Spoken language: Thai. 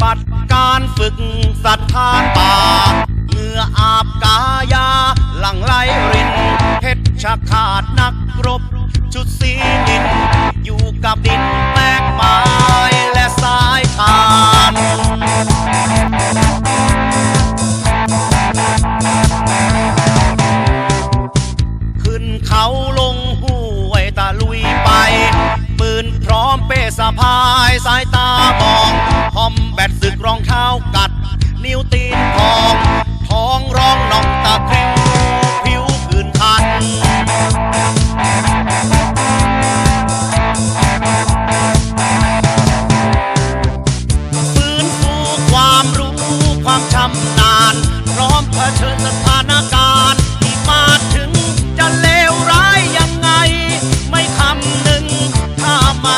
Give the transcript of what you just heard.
บัติการฝึกศรัทธาป่าเหงื่ออาบกายา หลังไหลรินเพชรชะขาดนักรบ ชุดสีดิน อยู่กับดินแตกไม้และสายทานขึ้นเขาลงห้วยตะลุยไป ปืนพร้อมเป้สะพายสายตา rampage in the